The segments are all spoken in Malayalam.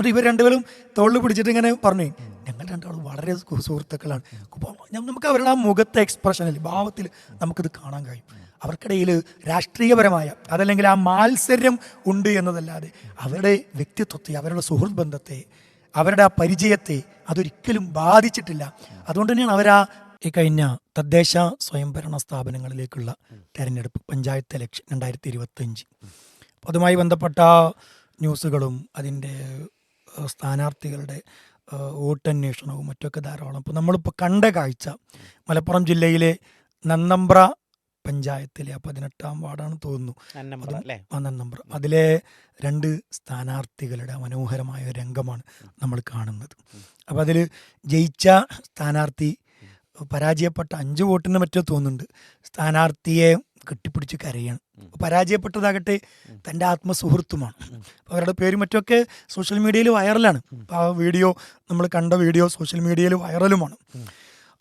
എന്നിട്ട് ഇവർ രണ്ടുപേരും തോളിൽ പിടിച്ചിട്ട് ഇങ്ങനെ പറഞ്ഞു ഞങ്ങൾ രണ്ടാളും വളരെ സുഹൃത്തുക്കളാണ്. അപ്പോൾ നമുക്ക് അവരുടെ ആ മുഖത്തെ എക്സ്പ്രഷനിൽ ഭാവത്തിൽ നമുക്കിത് കാണാൻ കഴിയും. അവർക്കിടയിൽ രാഷ്ട്രീയപരമായ അതല്ലെങ്കിൽ ആ മാത്സര്യം ഉണ്ട് എന്നതല്ലാതെ അവരുടെ വ്യക്തിത്വത്തെ അവരുടെ സുഹൃത്ത് ബന്ധത്തെ അവരുടെ ആ പരിചയത്തെ അതൊരിക്കലും ബാധിച്ചിട്ടില്ല. അതുകൊണ്ട് തന്നെയാണ് അവരാ ഈ കഴിഞ്ഞ തദ്ദേശ സ്വയംഭരണ സ്ഥാപനങ്ങളിലേക്കുള്ള തെരഞ്ഞെടുപ്പ് പഞ്ചായത്ത് ഇലക്ഷൻ രണ്ടായിരത്തി ഇരുപത്തഞ്ച് അതുമായി ബന്ധപ്പെട്ട ന്യൂസുകളും അതിന്റെ സ്ഥാനാർത്ഥികളുടെ വോട്ടന്വേഷണവും മറ്റൊക്കെ ധാരാളം. അപ്പോൾ നമ്മളിപ്പോൾ കണ്ട കാഴ്ച മലപ്പുറം ജില്ലയിലെ നന്നമ്പ്ര പഞ്ചായത്തിലെ ആ പതിനെട്ടാം വാർഡാണ് തോന്നുന്നു. ആ നന്നമ്പ്ര. അതിലെ രണ്ട് സ്ഥാനാർത്ഥികളുടെ മനോഹരമായ രംഗമാണ് നമ്മൾ കാണുന്നത്. അപ്പോൾ അതിൽ ജയിച്ച സ്ഥാനാർത്ഥി പരാജയപ്പെട്ട അഞ്ച് വോട്ടിന് മറ്റോ തോന്നുന്നുണ്ട്. സ്ഥാനാർത്ഥിയെ കെട്ടിപ്പിടിച്ച് കരയാണ്. പരാജയപ്പെട്ടതാകട്ടെ തന്റെ ആത്മസുഹൃത്തുമാണ്. അപ്പോൾ അവരുടെ പേര് മറ്റൊക്കെ സോഷ്യൽ മീഡിയയിൽ വൈറലാണ്. അപ്പോൾ ആ വീഡിയോ നമ്മൾ കണ്ട വീഡിയോ സോഷ്യൽ മീഡിയയിൽ വൈറലുമാണ്.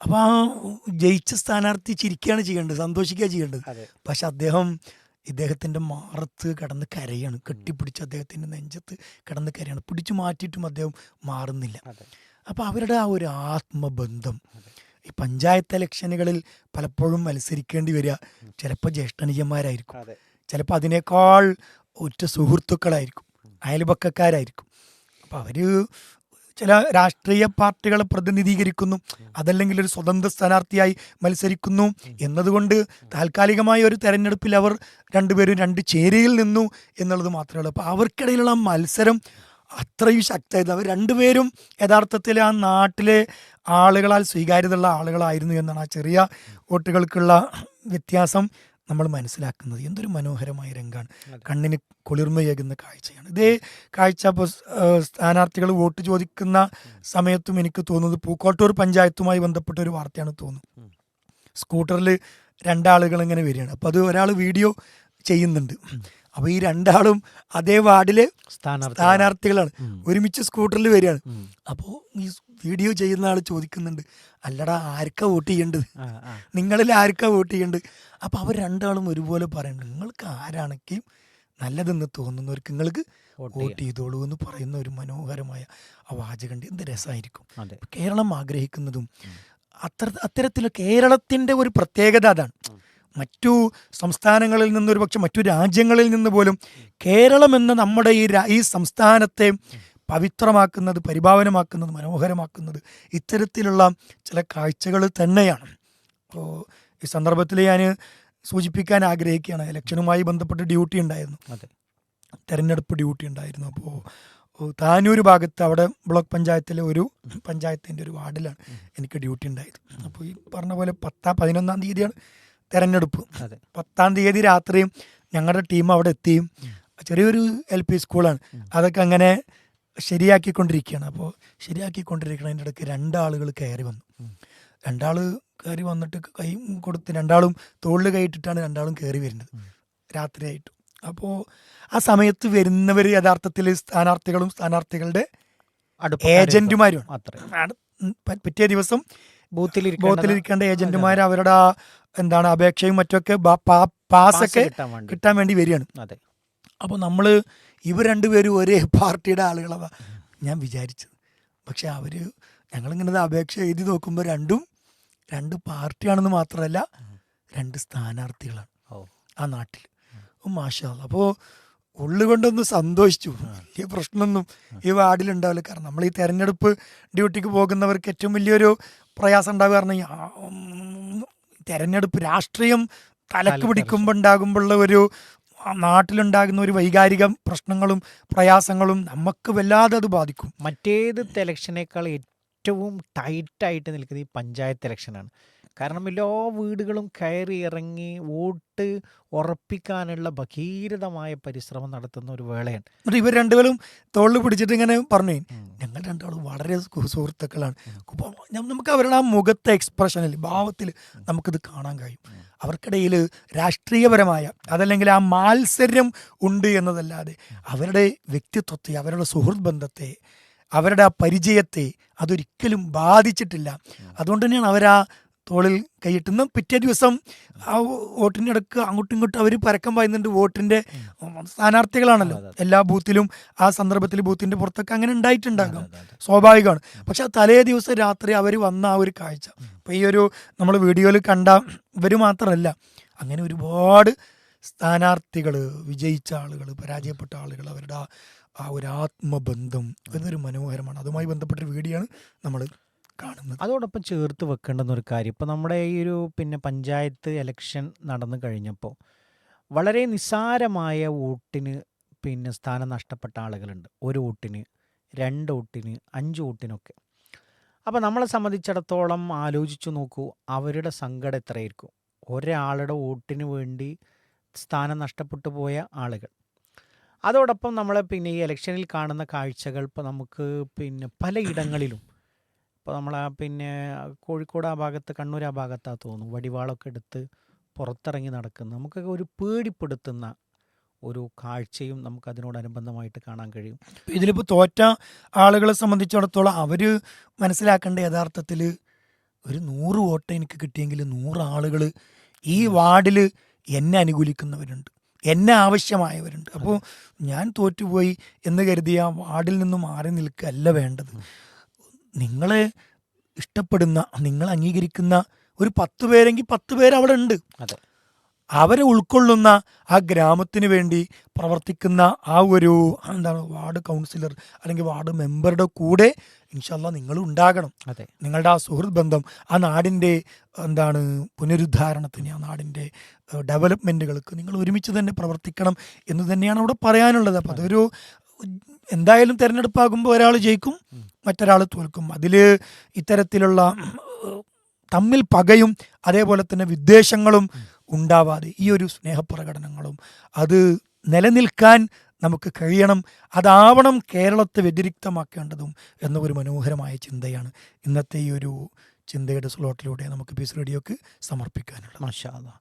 അപ്പോൾ ആ ജയിച്ച സ്ഥാനാർത്ഥി ചിരിക്കുകയാണ് ചെയ്യേണ്ടത് സന്തോഷിക്കുക ചെയ്യേണ്ടത്. പക്ഷെ അദ്ദേഹം ഇദ്ദേഹത്തിന്റെ മാറത്ത് കിടന്ന് കരയാണ്. കെട്ടിപ്പിടിച്ച് അദ്ദേഹത്തിന്റെ നെഞ്ചത്ത് കിടന്ന് കരയാണ്. പിടിച്ചു മാറ്റിയിട്ടും അദ്ദേഹം മാറുന്നില്ല. അപ്പോൾ അവരുടെ ആ ഒരു ആത്മബന്ധം ഈ പഞ്ചായത്ത് ഇലക്ഷനുകളിൽ പലപ്പോഴും മത്സരിക്കേണ്ടി വരിക. ചിലപ്പോൾ ജ്യേഷ്ഠനുജന്മാരായിരിക്കും ചിലപ്പോൾ അതിനേക്കാൾ ഒറ്റ സുഹൃത്തുക്കളായിരിക്കും. അയൽപക്കക്കാരായിരിക്കും. അപ്പോൾ അവർ ചില രാഷ്ട്രീയ പാർട്ടികളെ പ്രതിനിധീകരിക്കുന്നു. അതല്ലെങ്കിൽ ഒരു സ്വതന്ത്ര സ്ഥാനാർത്ഥിയായി മത്സരിക്കുന്നു എന്നതുകൊണ്ട് താൽക്കാലികമായ ഒരു തെരഞ്ഞെടുപ്പിൽ അവർ രണ്ടുപേരും രണ്ട് ചേരിയിൽ നിന്നു എന്നുള്ളത് മാത്രമേ ഉള്ളൂ. അപ്പോൾ അവർക്കിടയിലുള്ള മത്സരം അത്രയും ശക്തമായിരുന്നു അവർ രണ്ടുപേരും യഥാർത്ഥത്തിൽ ആ നാട്ടിലെ ആളുകളാൽ സ്വീകാര്യതയുള്ള ആളുകളായിരുന്നു എന്നാണ് ആ ചെറിയ വോട്ടുകൾക്കുള്ള വ്യത്യാസം നമ്മൾ മനസ്സിലാക്കുന്നത്. എന്തൊരു മനോഹരമായ രംഗമാണ്. കണ്ണിന് കുളിർമയേകുന്ന കാഴ്ചയാണ്. ഇതേ കാഴ്ച ഇപ്പോൾ സ്ഥാനാർത്ഥികൾ വോട്ട് ചോദിക്കുന്ന സമയത്തും എനിക്ക് തോന്നുന്നത് പൂക്കോട്ടൂർ പഞ്ചായത്തുമായി ബന്ധപ്പെട്ട ഒരു വാർത്തയാണ് തോന്നുന്നത്. സ്കൂട്ടറിൽ രണ്ടാളുകൾ ഇങ്ങനെ വരികയാണ്. അപ്പോൾ അത് ഒരാൾ വീഡിയോ ചെയ്യുന്നുണ്ട്. അപ്പോൾ ഈ രണ്ടാളും അതേ വാർഡിലെ സ്ഥാനാർത്ഥികളാണ്. ഒരുമിച്ച് സ്കൂട്ടറിൽ വരികയാണ്. അപ്പോൾ ഈ വീഡിയോ ചെയ്യുന്ന ആൾ ചോദിക്കുന്നുണ്ട് അല്ലടാ ആർക്കാ വോട്ട് ചെയ്യേണ്ടത്. നിങ്ങളിൽ ആർക്കാ വോട്ട് ചെയ്യേണ്ടത്? അപ്പോൾ അവർ രണ്ടാളും ഒരുപോലെ പറയുന്നു നിങ്ങൾക്ക് ആരാണെങ്കിൽ നല്ലതെന്ന് തോന്നുന്നവർക്ക് നിങ്ങൾക്ക് വോട്ട് ചെയ്തോളൂ എന്ന് പറയുന്ന ഒരു മനോഹരമായ ആ വാചകണ്ട്. എന്ത് രസമായിരിക്കും. കേരളം ആഗ്രഹിക്കുന്നതും അത്ര അത്തരത്തിലുള്ള കേരളത്തിന്റെ ഒരു പ്രത്യേകത അതാണ്. മറ്റു സംസ്ഥാനങ്ങളിൽ നിന്നൊരു പക്ഷെ മറ്റു രാജ്യങ്ങളിൽ നിന്ന് പോലും കേരളം എന്ന നമ്മുടെ ഈ ഈ സംസ്ഥാനത്തെ പവിത്രമാക്കുന്നത് പരിഭാവനമാക്കുന്നത് മനോഹരമാക്കുന്നത് ഇത്തരത്തിലുള്ള ചില കാഴ്ചകൾ തന്നെയാണ്. അപ്പോൾ ഈ സന്ദർഭത്തിൽ ഞാൻ സൂചിപ്പിക്കാൻ ആഗ്രഹിക്കുകയാണ്. ഇലക്ഷനുമായി ബന്ധപ്പെട്ട് ഡ്യൂട്ടി ഉണ്ടായിരുന്നു. അതെ. തെരഞ്ഞെടുപ്പ് ഡ്യൂട്ടി ഉണ്ടായിരുന്നു. അപ്പോൾ താനൂർ ഭാഗത്ത് അവിടെ ബ്ലോക്ക് പഞ്ചായത്തിലെ ഒരു പഞ്ചായത്തിന്റെ ഒരു വാർഡിലാണ് എനിക്ക് ഡ്യൂട്ടി ഉണ്ടായത്. അപ്പോൾ ഈ പറഞ്ഞ പോലെ പത്താം പതിനൊന്നാം തീയതിയാണ് തെരഞ്ഞെടുപ്പ്. പത്താം തീയതി രാത്രിയും ഞങ്ങളുടെ ടീം അവിടെ എത്തിയും ചെറിയൊരു എൽ പി സ്കൂളാണ്. അതൊക്കെ അങ്ങനെ ശരിയാക്കിക്കൊണ്ടിരിക്കുകയാണ് അപ്പോൾ ശരിയാക്കിക്കൊണ്ടിരിക്കുന്നതിന്റെ ഇടയ്ക്ക് രണ്ടാളുകൾ കയറി വന്നു. രണ്ടാൾ കയറി വന്നിട്ട് കൈ കൊടുത്ത് രണ്ടാളും തോളിൽ കൈയിട്ടിട്ടാണ് രണ്ടാളും കയറി വരുന്നത്. രാത്രിയായിട്ട്. അപ്പോൾ ആ സമയത്ത് വരുന്നവർ യഥാർത്ഥത്തിൽ സ്ഥാനാർത്ഥികളും സ്ഥാനാർത്ഥികളുടെ ഏജന്റുമാരും പറ്റിയ. പിറ്റേ ദിവസം ബോത്തിലിരിക്കേണ്ട ഏജന്റുമാർ അവരുടെ ആ എന്താണ് അപേക്ഷയും മറ്റൊക്കെ പാസൊക്കെ കിട്ടാൻ വേണ്ടി. വരികയാണ്. അതെ. അപ്പോൾ നമ്മൾ ഇവർ രണ്ടുപേരും ഒരേ പാർട്ടിയുടെ ആളുകളാണ് ഞാൻ വിചാരിച്ചത്. പക്ഷെ അവർ ഞങ്ങളിങ്ങനെ അപേക്ഷ എഴുതി നോക്കുമ്പോൾ രണ്ടും രണ്ട് പാർട്ടിയാണെന്ന് മാത്രമല്ല രണ്ട് സ്ഥാനാർത്ഥികളാണ് ആ നാട്ടിൽ മാഷാ അപ്പോൾ ഉള്ളുകൊണ്ടൊന്ന് സന്തോഷിച്ചു. വലിയ പ്രശ്നമൊന്നും ഈ വാർഡിലുണ്ടാവില്ല. കാരണം നമ്മൾ ഈ തെരഞ്ഞെടുപ്പ് ഡ്യൂട്ടിക്ക് പോകുന്നവർക്ക് ഏറ്റവും വലിയൊരു പ്രയാസം ഉണ്ടാവുക കാരണം തെരഞ്ഞെടുപ്പ് രാഷ്ട്രീയം തലക്ക് തലക്ക് പിടിക്കുമ്പോൾ ഉണ്ടാകുമ്പോഴുള്ള ഒരു നാട്ടിലുണ്ടാകുന്ന ഒരു വൈകാരിക പ്രശ്നങ്ങളും പ്രയാസങ്ങളും നമുക്ക് വല്ലാതെ അത് ബാധിക്കും. മറ്റേത് ഇലക്ഷനേക്കാൾ ഏറ്റവും ടൈറ്റായിട്ട് നിൽക്കുന്നത് ഈ പഞ്ചായത്ത് ഇലക്ഷനാണ്. കാരണം എല്ലാ വീടുകളും കയറി ഇറങ്ങി വോട്ട് ഉറപ്പിക്കാനുള്ള ഭഗീരഥമായ പരിശ്രമം നടത്തുന്ന ഒരു വേളയാണ്. എന്നിട്ട് ഇവർ രണ്ടുപേരും തോളിൽ പിടിച്ചിട്ട് ഇങ്ങനെ പറഞ്ഞു ഞങ്ങൾ രണ്ടാളും വളരെ സുഹൃത്തുക്കളാണ്. നമുക്ക് അവരുടെ ആ മുഖത്തെ എക്സ്പ്രഷനിൽ ഭാവത്തിൽ നമുക്കിത് കാണാൻ കഴിയും. അവർക്കിടയിൽ രാഷ്ട്രീയപരമായ അതല്ലെങ്കിൽ ആ മാത്സര്യം ഉണ്ട് എന്നതല്ലാതെ അവരുടെ വ്യക്തിത്വത്തെ അവരുടെ സുഹൃത്ത് ബന്ധത്തെ അവരുടെ ആ പരിചയത്തെ അതൊരിക്കലും ബാധിച്ചിട്ടില്ല. അതുകൊണ്ട് തന്നെയാണ് അവരാ തോളിൽ കൈയിട്ടുന്ന പിറ്റേ ദിവസം ആ വോട്ടിന്റെ ഇടയ്ക്ക് അങ്ങോട്ടും ഇങ്ങോട്ടും അവർ പരക്കം പായുന്നുണ്ട് വോട്ടിന്റെ സ്ഥാനാർത്ഥികളാണല്ലോ. എല്ലാ ബൂത്തിലും ആ സന്ദർഭത്തിൽ ബൂത്തിന്റെ പുറത്തൊക്കെ അങ്ങനെ ഉണ്ടായിട്ടുണ്ടാകാം. സ്വാഭാവികമാണ്. പക്ഷെ ആ തലേ ദിവസം രാത്രി അവർ വന്ന ആ ഒരു കാഴ്ച. ഇപ്പൊ ഈ ഒരു നമ്മൾ വീഡിയോയിൽ കണ്ട ഇവർ മാത്രമല്ല അങ്ങനെ ഒരുപാട് സ്ഥാനാർത്ഥികൾ വിജയിച്ച ആളുകൾ പരാജയപ്പെട്ട ആളുകൾ അവരുടെ ആ- ആ ഒരു ആത്മബന്ധം ഇതൊരു മനോഹരമാണ്. അതുമായി ബന്ധപ്പെട്ടൊരു വീഡിയോ ആണ് നമ്മൾ കാണുന്നത്. അതോടൊപ്പം ചേർത്ത് വെക്കേണ്ടുന്ന ഒരു കാര്യം. ഇപ്പോൾ നമ്മുടെ ഈ ഒരു പിന്നെ പഞ്ചായത്ത് ഇലക്ഷൻ നടന്നു കഴിഞ്ഞപ്പോൾ വളരെ നിസ്സാരമായ വോട്ടിന് പിന്നെ സ്ഥാനം നഷ്ടപ്പെട്ട ആളുകളുണ്ട്. ഒരു വോട്ടിന് രണ്ട് വോട്ടിന് അഞ്ച് വോട്ടിനൊക്കെ. അപ്പോൾ നമ്മളെ സംബന്ധിച്ചിടത്തോളം ആലോചിച്ചു നോക്കൂ അവരുടെ സങ്കടം എത്രയായിരിക്കും? ഒരാളുടെ വോട്ടിന് വേണ്ടി സ്ഥാനം നഷ്ടപ്പെട്ടു പോയ ആളുകൾ. അതോടൊപ്പം നമ്മളെ പിന്നെ ഈ ഇലക്ഷനിൽ കാണുന്ന കാഴ്ചകൾ ഇപ്പോൾ നമുക്ക് പിന്നെ പലയിടങ്ങളിലും ഇപ്പോൾ നമ്മൾ ആ പിന്നെ കോഴിക്കോട് ആ ഭാഗത്ത് കണ്ണൂർ ആ ഭാഗത്താ തോന്നുന്നു. വടിവാളൊക്കെ എടുത്ത് പുറത്തിറങ്ങി നടക്കുന്ന നമുക്കൊക്കെ ഒരു പേടിപ്പെടുത്തുന്ന ഒരു കാഴ്ചയും നമുക്ക് അതിനോടനുബന്ധമായിട്ട് കാണാൻ കഴിയും. ഇതിലിപ്പോൾ തോറ്റ ആളുകളെ സംബന്ധിച്ചിടത്തോളം അവർ മനസ്സിലാക്കേണ്ട യഥാർത്ഥത്തിൽ ഒരു നൂറ് വോട്ട് എനിക്ക് കിട്ടിയെങ്കിൽ നൂറ് ആളുകൾ ഈ വാർഡിൽ എന്നെ അനുകൂലിക്കുന്നവരുണ്ട്. എന്നെ ആവശ്യമായവരുണ്ട്. അപ്പോൾ ഞാൻ തോറ്റുപോയി എന്ന് കരുതി ആ വാർഡിൽ നിന്ന് മാറി നിൽക്കുകയല്ല വേണ്ടത്. നിങ്ങളെ ഇഷ്ടപ്പെടുന്ന നിങ്ങൾ അംഗീകരിക്കുന്ന ഒരു പത്ത് പേരെങ്കിൽ പത്ത് പേര് അവിടെ ഉണ്ട്. അതെ. അവരെ ഉൾക്കൊള്ളുന്ന ആ ഗ്രാമത്തിന് വേണ്ടി പ്രവർത്തിക്കുന്ന ആ ഒരു എന്താണ് വാർഡ് കൗൺസിലർ അല്ലെങ്കിൽ വാർഡ് മെമ്പറുടെ കൂടെ ഇൻഷല്ല നിങ്ങൾ ഉണ്ടാകണം. അതെ. നിങ്ങളുടെ ആ സുഹൃത്ത് ബന്ധം ആ നാടിന്റെ എന്താണ് പുനരുദ്ധാരണത്തിന് ആ നാടിന്റെ ഡെവലപ്മെന്റുകൾക്ക് നിങ്ങൾ ഒരുമിച്ച് തന്നെ പ്രവർത്തിക്കണം എന്ന് തന്നെയാണ് അവിടെ പറയാനുള്ളത്. അപ്പം അതൊരു എന്തായാലും തിരഞ്ഞെടുപ്പാകുമ്പോൾ ഒരാൾ ജയിക്കും. മറ്റൊരാൾ തോൽക്കും. അതിൽ ഇത്തരത്തിലുള്ള തമ്മിൽ പകയും അതേപോലെ തന്നെ വിദ്വേഷങ്ങളും ഉണ്ടാവാതെ ഈ ഒരു സ്നേഹപ്രകടനങ്ങളും. അത് നിലനിൽക്കാൻ നമുക്ക് കഴിയണം. അതാവണം കേരളത്തെ വ്യതിരിക്തമാക്കേണ്ടതും എന്ന ഒരു മനോഹരമായ ചിന്തയാണ് ഇന്നത്തെ ഈ ഒരു ചിന്തയുടെ സ്ലോട്ടിലൂടെ നമുക്ക് പീസ് റേഡിയോക്ക് സമർപ്പിക്കാനുള്ളത്. മാഷാ അല്ലാ